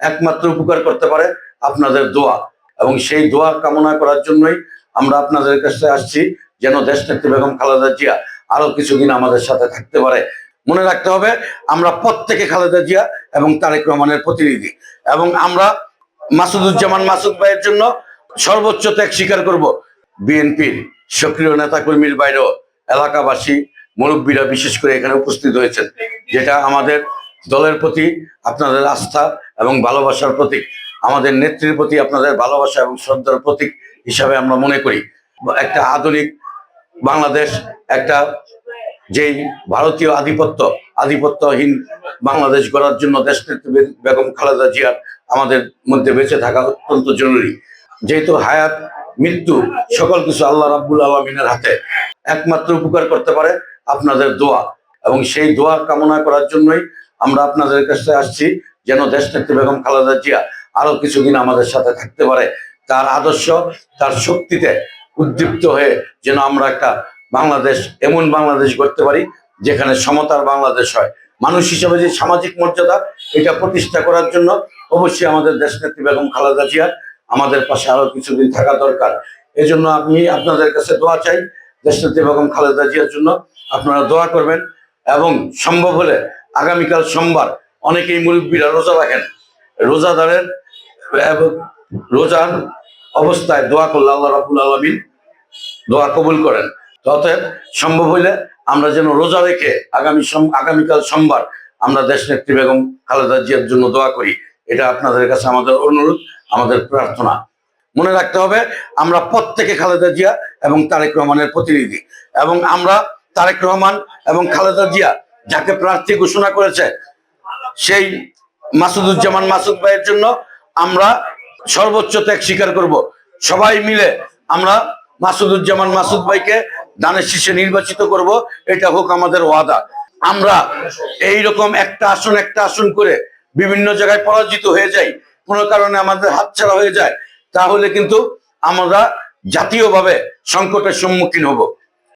একমাত্র উপকার করতে পারে আপনাদের দোয়া। এবং সেই দোয়া কামনা করার জন্যই আমরা আপনাদের কাছে আসছি, যেন দেশ নেত্রী বেগম খালেদা জিয়া আরও কিছুদিন আমাদের সাথে থাকতে পারে। মনে রাখতে হবে, আমরা প্রত্যেকে খালেদা জিয়া এবং তারেক রহমানের প্রতিনিধি। এবং আমরা মাসুদুজ্জামান মাসুদ ভাইয়ের জন্য সর্বোচ্চ ত্যাগ স্বীকার করব। বিএনপির সক্রিয় নেতাকর্মীর বাইরেও এলাকাবাসী, মুরব্বীরা বিশেষ করে এখানে উপস্থিত হয়েছেন, যেটা আমাদের দলের প্রতি আপনাদের আস্থা এবং ভালোবাসার প্রতীক, আমাদের নেত্রীর প্রতি আপনাদের ভালোবাসা এবং শ্রদ্ধার প্রতীক হিসাবে আমরা মনে করি। একটা আধুনিক বাংলাদেশ, একটা যেই ভারতীয় আধিপত্য, আধিপত্যহীন বাংলাদেশ গড়ার জন্য দেশ নেত্রী বেগম খালেদা জিয়ার আমাদের মধ্যে বেঁচে থাকা অত্যন্ত জরুরি। যেহেতু হায়াত, মৃত্যু, সকল কিছু আল্লাহ রাব্বুল আলমিনের হাতে, একমাত্র উপকার করতে পারে আপনাদের দোয়া। এবং সেই দোয়া কামনা করার জন্যই আমরা আপনাদের কাছে আসছি, যেন দেশ নেত্রী বেগম খালেদা জিয়া আরও কিছুদিন আমাদের সাথে থাকতে পারে। তার আদর্শ, তার শক্তিতে উদ্দীপ্ত হয়ে যেন আমরা একটা বাংলাদেশ, এমন বাংলাদেশ গড়তে পারি, যেখানে সমতার বাংলাদেশ হয়। মানুষ হিসেবে যে সামাজিক মর্যাদা, এটা প্রতিষ্ঠা করার জন্য অবশ্যই আমাদের দেশ নেত্রী বেগম খালেদা জিয়া আমাদের পাশে আরও কিছুদিন থাকা দরকার। এই জন্য আমি আপনাদের কাছে দোয়া চাই দেশ নেত্রী বেগম খালেদা জিয়ার জন্য আপনারা দোয়া করবেন এবং সম্ভব হলে আগামীকাল সোমবার অনেকেই মুরব্বীরা রোজা রাখেন। রোজাদারের রোজার অবস্থায় দোয়া করলে আল্লাহ রাবুল আলমিন দোয়া কবুল করেন। অতএব সম্ভব হইলে আমরা যেন রোজা রেখে আগামী আগামীকাল সোমবার আমরা দেশ নেত্রী বেগম খালেদা জিয়ার জন্য দোয়া করি। এটা আপনাদের কাছে আমাদের অনুরোধ, আমাদের প্রার্থনা। মনে রাখতে হবে, আমরা প্রত্যেকে খালেদা জিয়া এবং তারেক রহমানের প্রতিনিধি। এবং আমরা তারেক রহমান এবং খালেদা জিয়া যাকে প্রার্থী ঘোষণা করেছে, সেই মাসুদুজ্জামান মাসুদ ভাইয়ের জন্য আমরা সর্বোচ্চ ত্যাগ স্বীকার করব। সবাই মিলে আমরা মাসুদুজ্জামান মাসুদ ভাইকে দানের শীর্ষে নির্বাচিত করব, এটা হোক আমাদের ওয়াদা। আমরা এই রকম একটা আসন একটা আসন করে বিভিন্ন জায়গায় পরাজিত হয়ে যাই, কোনো কারণে আমাদের হাতছাড়া হয়ে যায়, তাহলে কিন্তু আমরা জাতীয়ভাবে সংকটের সম্মুখীন হব।